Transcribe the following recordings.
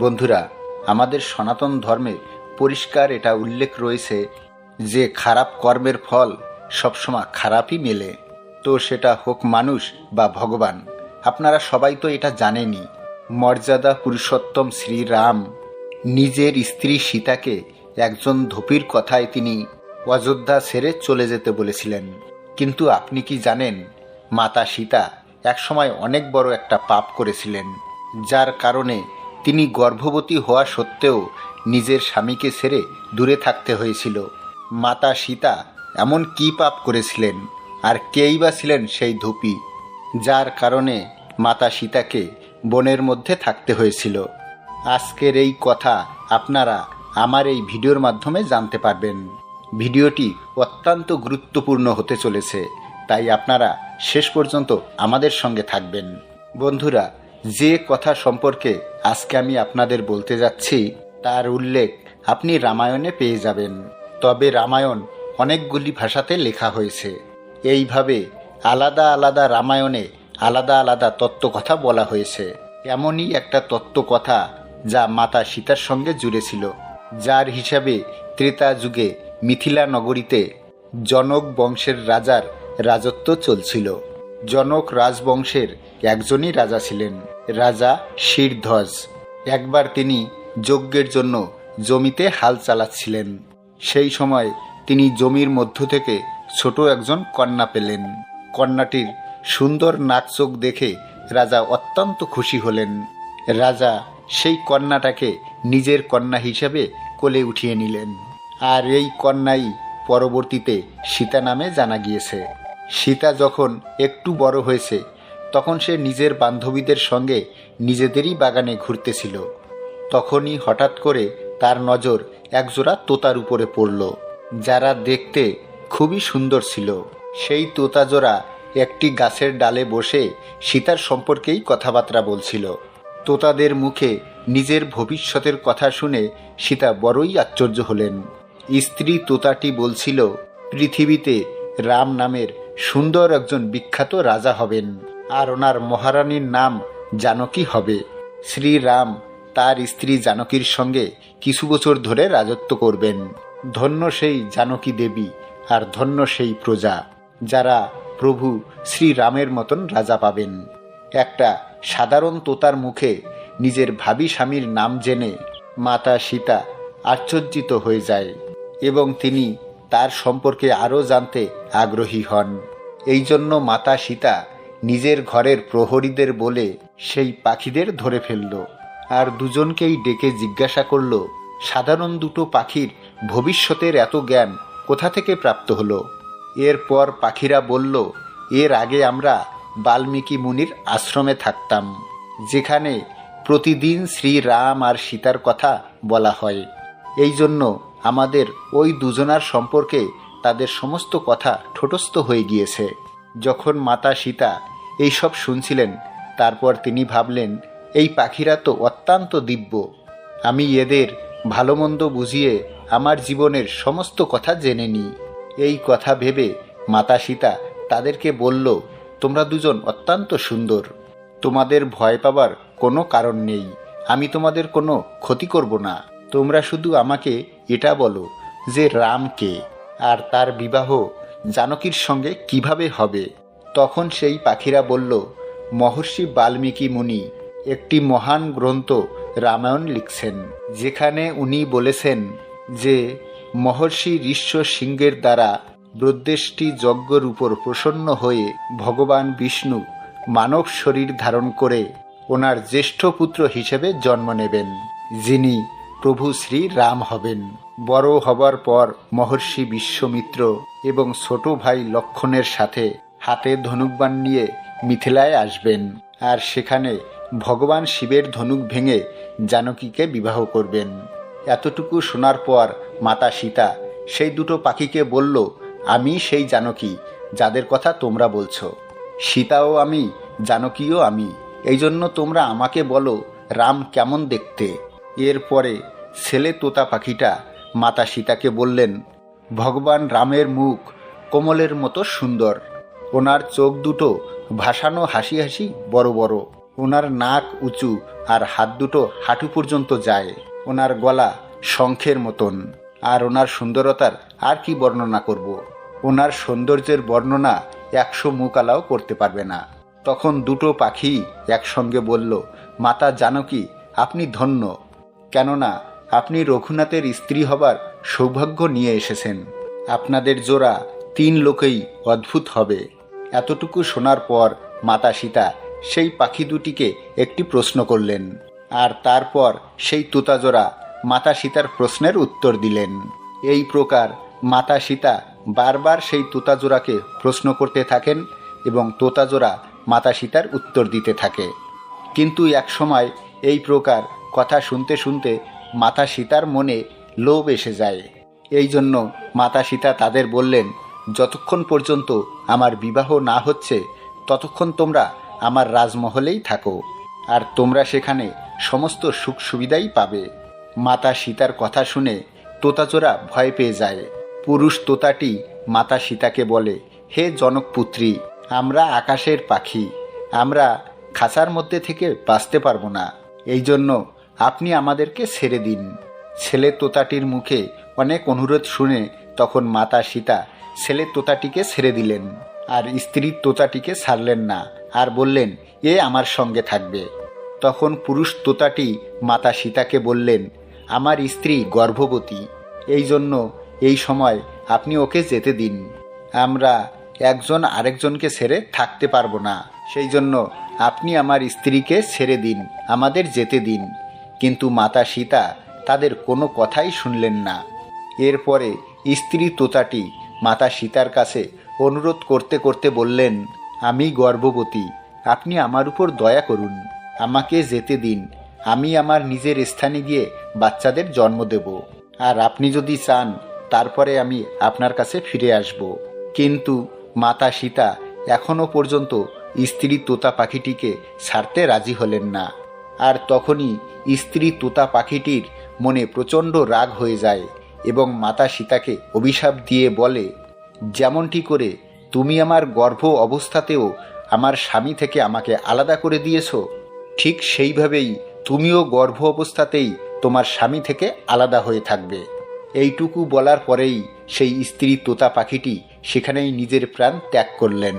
বন্ধুরা, আমাদের সনাতন ধর্মে পরিষ্কার এটা উল্লেখ রয়েছে যে খারাপ কর্মের ফল সবসময় খারাপই মেলে। তো সেটা হোক মানুষ বা ভগবান, আপনারা সবাই তো এটা জানেনই। মর্যাদা পুরুষোত্তম শ্রীরাম নিজের স্ত্রী সীতাকে একজন ধোপির কথায় তিনি অযোধ্যা ছেড়ে চলে যেতে বলেছিলেন। কিন্তু আপনি কি জানেন, মাতা সীতা একসময় অনেক বড় একটা পাপ করেছিলেন, যার কারণে তিনি গর্ভবতী হওয়া সত্ত্বেও নিজের স্বামীকে ছেড়ে দূরে থাকতে হয়েছিল। মাতা সীতা এমন কি পাপ করেছিলেন, আর কেই বা ছিলেন সেই ধূপি, যার কারণে মাতা সীতাকে বনের মধ্যে থাকতে হয়েছিল। আজকের এই কথা আপনারা আমার এই ভিডিওর মাধ্যমে জানতে পারবেন। ভিডিওটি অত্যন্ত গুরুত্বপূর্ণ হতে চলেছে, তাই আপনারা শেষ পর্যন্ত আমাদের সঙ্গে থাকবেন। বন্ধুরা যে কথা সম্পর্কে আজকে আমি আপনাদের বলতে যাচ্ছি, তার উল্লেখ আপনি রামায়ণে পেয়ে যাবেন। তবে রামায়ণ অনেকগুলি ভাষাতে লেখা হয়েছে। এইভাবে আলাদা আলাদা রামায়ণে আলাদা আলাদা তত্ত্বকথা বলা হয়েছে। এমনই একটা তত্ত্বকথা যা মাতা সীতার সঙ্গে জুড়ে ছিল, যার হিসাবে ত্রেতা যুগে মিথিলা নগরীতে জনক বংশের রাজার রাজত্ব চলছিল। জনক রাজবংশের একজনই রাজা ছিলেন। রাজা শিরধ্বজ। একবার তিনি যজ্ঞের জন্য জমিতে হাল চালাচ্ছিলেন। সেই সময় তিনি জমির মধ্য থেকে ছোট একজন কন্যা পেলেন। কন্যাটির সুন্দর নাক চোখ দেখে রাজা অত্যন্ত খুশি হলেন। রাজা সেই কন্যাটাকে নিজের কন্যা হিসেবে কোলে উঠিয়ে নিলেন। আর এই কন্যাই পরবর্তীতে সীতা নামে জানা গিয়েছে। সীতা যখন একটু বড় হয়েছে তখন সে নিজের বান্ধবীদের সঙ্গে নিজেদেরই বাগানে ঘুরতেছিল। তখনই হঠাৎ করে তার নজর একজোড়া তোতার উপরে পড়ল, যারা দেখতে খুবই সুন্দর ছিল। সেই তোতাজোড়া একটি গাছের ডালে বসে সীতার সম্পর্কেই কথাবার্তা বলছিল। তোতাদের মুখে নিজের ভবিষ্যতের কথা শুনে সীতা বড়ই আশ্চর্য হলেন। স্ত্রী তোতাটি বলছিল, পৃথিবীতে রাম নামের সুন্দর একজন বিখ্যাত রাজা হবেন। আর ওনার মহারানীর নাম জানকী হবে। শ্রীরাম তার স্ত্রী জানকীর সঙ্গে কিছু বছর ধরে রাজত্ব করবেন। ধন্য সেই জানকী দেবী আর ধন্য সেই প্রজা, যারা প্রভু শ্রীরামের মতন রাজা পাবেন। একটা সাধারণ তোতার মুখে নিজের ভাবি স্বামীর নাম জেনে মাতা সীতা আশ্চর্যিত হয়ে যায় এবং তিনি তার সম্পর্কে আরও জানতে আগ্রহী হন। এই জন্য মাতা সীতা নিজের ঘরের প্রহরীদের বলে সেই পাখিদের ধরে ফেলল। আর দুজনকেই ডেকে জিজ্ঞাসা করল, সাধারণ দুটো পাখির ভবিষ্যতের এত জ্ঞান কোথা থেকে প্রাপ্ত হলো? এরপর পাখিরা বলল, এর আগে আমরা বাল্মীকি মুনির আশ্রমে থাকতাম, যেখানে প্রতিদিন শ্রীরাম আর সীতার কথা বলা হয়। এই জন্য আমাদের ওই দুজনার সম্পর্কে তাদের সমস্ত কথা ঠোটস্থ হয়ে গিয়েছে। যখন মাতা সীতা এইসব শুনছিলেন। তারপর তিনি ভাবলেন, এই পাখিরা তো অত্যন্ত দিব্য। আমি এদের ভালো মন্দ বুঝিয়ে আমার জীবনের সমস্ত কথা জেনে নিই। এই কথা ভেবে মাতা সীতা তাদেরকে বলল, তোমরা দুজন অত্যন্ত সুন্দর। তোমাদের ভয় পাবার কোনো কারণ নেই। আমি তোমাদের কোনো ক্ষতি করব না। তোমরা শুধু আমাকে এটা বলো যে রামকে আর তার বিবাহ জানকীর সঙ্গে কীভাবে হবে? তখন সেই পাখিরা বলল, মহর্ষি বাল্মীকি মুনি একটি মহান গ্রন্থ রামায়ণ লিখছেন, যেখানে উনি বলেছেন যে, মহর্ষি ঋষ্য সিংহের দ্বারা ব্রদ্দেষ্টি যজ্ঞর উপর প্রসন্ন হয়ে ভগবান বিষ্ণু মানব শরীর ধারণ করে ওনার জ্যেষ্ঠ পুত্র হিসেবে জন্ম নেবেন, যিনি প্রভু শ্রী রাম হবেন। বড় হবার পর মহর্ষি বিশ্বমিত্র এবং ছোট ভাই লক্ষণের সাথে হাতে ধনুকবান নিয়ে মিথিলায় আসবেন আর সেখানে ভগবান শিবের ধনুক ভেঙে জানকীকে বিবাহ করবেন। এতটুকু শোনার পর মাতা সীতা সেই দুটো পাখিকে বলল, আমি সেই জানকী, যাদের কথা তোমরা বলছো। সীতাও আমি, জানকীও আমি। এই জন্য তোমরা আমাকে বলো, রাম কেমন দেখতে? এরপরে ছেলে তোতা পাখিটা মাতা সীতাকে বললেন, ভগবান রামের মুখ কোমলের মতো সুন্দর। ওনার চোখ দুটো ভাসানো হাসি হাসি বড় বড়। ওনার নাক উঁচু আর হাত দুটো হাঁটু পর্যন্ত যায়। ওনার গলা শঙ্খের মতন। আর ওনার সুন্দরতার আর কি বর্ণনা করব। ওনার সৌন্দর্যের বর্ণনা একশো মুকালাও করতে পারবে না। তখন দুটো পাখি একসঙ্গে বলল, মাতা জানকী আপনি ধন্য। কেননা আপনি রঘুনাথের স্ত্রী হবার সৌভাগ্য নিয়ে এসেছেন। আপনাদের জোড়া তিন লোকেই অদ্ভুত হবে। এতটুকু শোনার পর মাতা সীতা সেই পাখি দুটিকে একটি প্রশ্ন করলেন। আর তারপর সেই তোতাজোড়া মাতা সীতার প্রশ্নের উত্তর দিলেন। এই প্রকার মাতা সীতা বারবার সেই তোতাজোড়াকে প্রশ্ন করতে থাকেন এবং তোতাজোড়া মাতা সীতার উত্তর দিতে থাকে। কিন্তু একসময় এই প্রকার কথা শুনতে শুনতে মাতা সীতার মনে লোভ এসে যায়। এই জন্য মাতা সীতা তাদের বললেন যতক্ষণ পর্যন্ত আমার বিবাহ না হচ্ছে, ততক্ষণ তোমরা আমার রাজমহলেই থাকো। আর তোমরা সেখানে সমস্ত সুখ সুবিধাই পাবে। মাতা সীতার কথা শুনে তোতাচোরা ভয় পেয়ে যায়। পুরুষ তোতাটি মাতা সীতাকে বলে, হে জনকপুত্রী আমরা আকাশের পাখি। আমরা খাঁচার মধ্যে থেকে বাঁচতে পারব না। এই জন্য আপনি আমাদেরকে ছেড়ে দিন। ছেলে তোতাটির মুখে অনেক অনুরোধ শুনে তখন মাতা সীতা ছেলে তোতাটিকে ছেড়ে দিলেন, আর স্ত্রী তোতাটিকে ছাড়লেন না, আর বললেন, এ আমার সঙ্গে থাকবে। তখন পুরুষ তোতাটি মাতা সীতাকে বললেন, আমার স্ত্রী গর্ভবতী, এই জন্য এই সময় আপনি ওকে যেতে দিন। আমরা একজন আরেকজনকে ছেড়ে থাকতে পারব না। সেই জন্য আপনি আমার স্ত্রীকে ছেড়ে দিন, আমাদের যেতে দিন। কিন্তু মাতা সীতা তাদের কোনো কথাই শুনলেন না। এরপরে স্ত্রী তোতাটি মাতা সীতার কাছে অনুরোধ করতে করতে বললেন, আমি গর্ভবতী, আপনি আমার উপর দয়া করুন, আমাকে যেতে দিন, আমি আমার নিজের স্থানে গিয়ে বাচ্চাদের জন্ম দেব। আর আপনি যদি চান, তারপরে আমি আপনার কাছে ফিরে আসব। কিন্তু মাতা সীতা এখনও পর্যন্ত স্ত্রী তোতা পাখিটিকে ছাড়তে রাজি হলেন না। আর তখনই স্ত্রী তোতা পাখিটির মনে প্রচণ্ড রাগ হয়ে যায়। এবং মাতা সীতাকে অভিশাপ দিয়ে বলে, যেমনটি করে তুমি আমার গর্ভ অবস্থাতেও আমার স্বামী থেকে আমাকে আলাদা করে দিয়েছ, ঠিক সেইভাবেই তুমিও গর্ভ অবস্থাতেই তোমার স্বামী থেকে আলাদা হয়ে থাকবে। এইটুকু বলার পরেই সেই স্ত্রী তোতা পাখিটি সেখানেই নিজের প্রাণ ত্যাগ করলেন।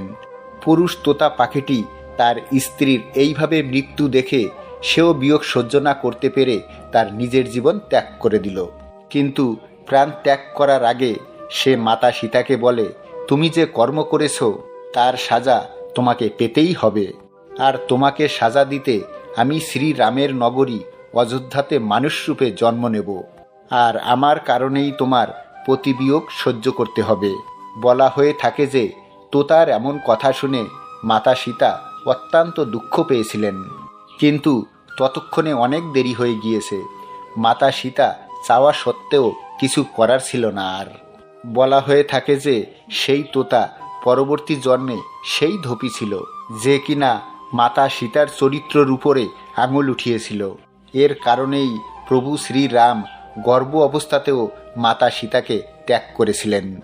পুরুষ তোতা পাখিটি তার স্ত্রীর এইভাবে মৃত্যু দেখে সেও বিয়োগ সহ্য না করতে পেরে তার নিজের জীবন ত্যাগ করে দিল। কিন্তু প্রাণ ত্যাগ করার আগে সে মাতা সীতাকে বলে, তুমি যে কর্ম করেছ, তার সাজা তোমাকে পেতেই হবে। আর তোমাকে সাজা দিতে আমি শ্রীরামের নগরী অযোধ্যাতে মানুষরূপে জন্ম নেব। আর আমার কারণেই তোমার প্রতিবিয়োগ সহ্য করতে হবে। বলা হয়ে থাকে যে, তোতার এমন কথা শুনে মাতা সীতা অত্যন্ত দুঃখ পেয়েছিলেন। কিন্তু ততক্ষণে অনেক দেরি হয়ে গিয়েছে। মাতা সীতা চাওয়া সত্ত্বেও কিছু করার ছিল না। আর বলা হয়ে থাকে যে, সেই তোতা পরবর্তী জন্মে সেই ধপি ছিল, যে কিনা মাতা সীতার চরিত্রর উপরে আঙুল উঠিয়েছিল। এর কারণেই প্রভু শ্রীরাম গর্ভ অবস্থাতেও মাতা সীতাকে ত্যাগ করেছিলেন।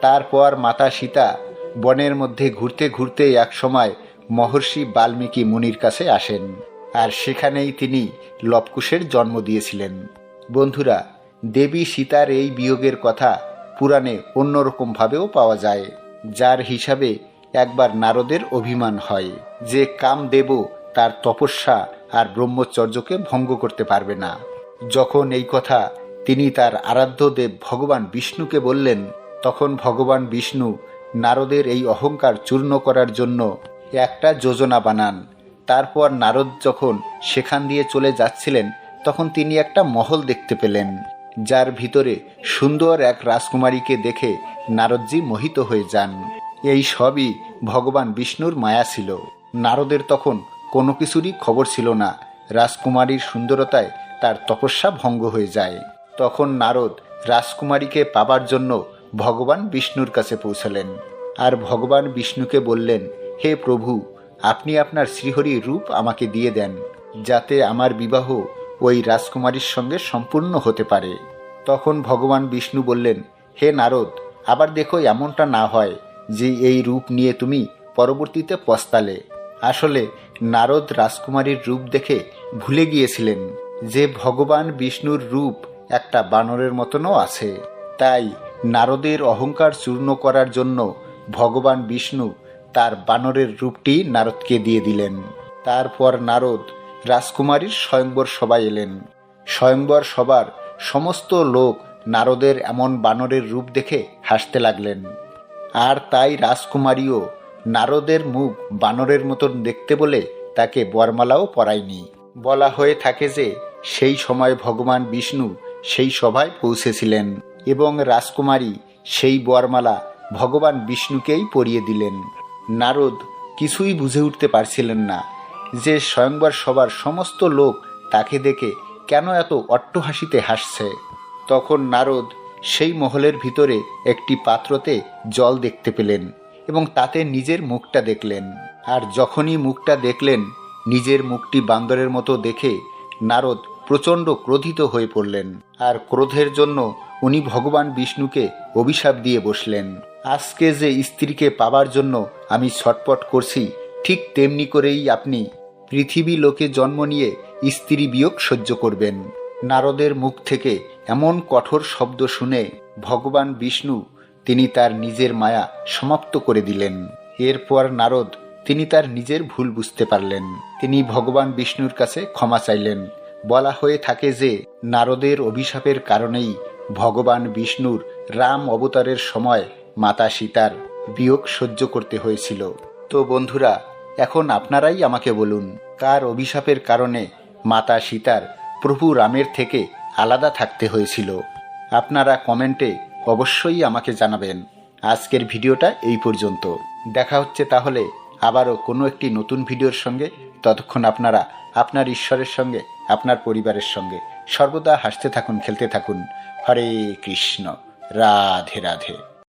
তারপর মাতা সীতা বনের মধ্যে ঘুরতে ঘুরতে একসময় মহর্ষি বাল্মীকি মুনির কাছে আসেন। আর সেখানেই তিনি লবকুশের জন্ম দিয়েছিলেন। বন্ধুরা দেবী সীতার এই বিয়োগের কথা পুরাণে অন্যরকমভাবেও পাওয়া যায়, যার হিসাবে একবার নারদের অভিমান হয় যে কাম দেব তার তপস্যা আর ব্রহ্মচর্যকে ভঙ্গ করতে পারবে না। যখন এই কথা তিনি তার আরাধ্য দেব ভগবান বিষ্ণুকে বললেন, তখন ভগবান বিষ্ণু নারদের এই অহংকার চূর্ণ করার জন্য একটা যোজনা বানান। তারপর নারদ যখন সেখান দিয়ে চলে যাচ্ছিলেন, তখন তিনি একটা মহল দেখতে পেলেন। যার ভিতরে সুন্দর এক রাজকুমারীকে দেখে নারদজি মোহিত হয়ে যান। এই সবই ভগবান বিষ্ণুর মায়া ছিল। নারদের তখন কোনো কিছুরই খবর ছিল না। রাজকুমারীর সুন্দরতায় তার তপস্যা ভঙ্গ হয়ে যায়। তখন নারদ রাজকুমারীকে পাবার জন্য ভগবান বিষ্ণুর কাছে পৌঁছালেন। আর ভগবান বিষ্ণুকে বললেন, হে প্রভু, আপনি আপনার শ্রীহরি রূপ আমাকে দিয়ে দেন, যাতে আমার বিবাহ ওই রাজকুমারীর সঙ্গে সম্পূর্ণ হতে পারে। তখন ভগবান বিষ্ণু বললেন, হে নারদ, আবার দেখো এমনটা না হয় যে এই রূপ নিয়ে তুমি পরবর্তীতে পস্তালে। আসলে নারদ রাজকুমারীর রূপ দেখে ভুলে গিয়েছিলেন যে ভগবান বিষ্ণুর রূপ একটা বানরের মতনও আছে। তাই নারদের অহংকার চূর্ণ করার জন্য ভগবান বিষ্ণু তার বানরের রূপটি নারদকে দিয়ে দিলেন। তারপর নারদ রাজকুমারীর স্বয়ংবর সবাই এলেন। স্বয়ংবর সবার সমস্ত লোক নারদের এমন বানরের রূপ দেখে হাসতে লাগলেন। আর তাই রাজকুমারীও নারদের মুখ বানরের মতন দেখতে বলে তাকে বরমালাও পরায়নি। বলা হয়ে থাকে যে, সেই সময় ভগবান বিষ্ণু সেই সভায় পৌঁছেছিলেন এবং রাজকুমারী সেই বরমালা ভগবান বিষ্ণুকেই পরিয়ে দিলেন। নারদ কিছুই বুঝে উঠতে পারছিলেন না যে, স্বয়ংবর সবার সমস্ত লোক তাকে দেখে কেন এত অট্টহাসিতে হাসছে? তখন নারদ সেই মহলের ভিতরে একটি পাত্রতে জল দেখতে পেলেন এবং তাতে নিজের মুখটা দেখলেন। আর যখনই মুখটা দেখলেন, নিজের মুখটি বান্দরের মতো দেখে নারদ প্রচণ্ড ক্রোধিত হয়ে পড়লেন। আর ক্রোধের জন্য উনি ভগবান বিষ্ণুকে অভিশাপ দিয়ে বসলেন। আজকে যে স্ত্রীকে পাবার জন্য আমি ছটপট করছি, ঠিক তেমনি করেই আপনি পৃথিবী লোকে জন্ম নিয়ে স্ত্রী বিয়োগ সহ্য করবেন। নারদের মুখ থেকে এমন কঠোর শব্দ শুনে ভগবান বিষ্ণু তিনি তার নিজের মায়া সমাপ্ত করে দিলেন। এরপর নারদ তিনি তার নিজের ভুল বুঝতে পারলেন। তিনি ভগবান বিষ্ণুর কাছে ক্ষমা চাইলেন। বলা হয়ে থাকে যে, নারদের অভিশাপের কারণেই ভগবান বিষ্ণুর রাম অবতারের সময় মাতা সীতার বিয়োগ সহ্য করতে হয়েছিল। তো বন্ধুরা এখন আপনারাই আমাকে বলুন, কার অভিশাপের কারণে মাতা সীতার প্রভু রামের থেকে আলাদা থাকতে হয়েছিল? আপনারা কমেন্টে অবশ্যই আমাকে জানাবেন। আজকের ভিডিওটা এই পর্যন্ত। দেখা হচ্ছে তাহলে আবারও কোনো একটি নতুন ভিডিওর সঙ্গে। ততক্ষণ আপনারা আপনার ঈশ্বরের সঙ্গে, আপনার পরিবারের সঙ্গে সর্বদা হাসতে থাকুন, খেলতে থাকুন। হরে কৃষ্ণ। রাধে রাধে।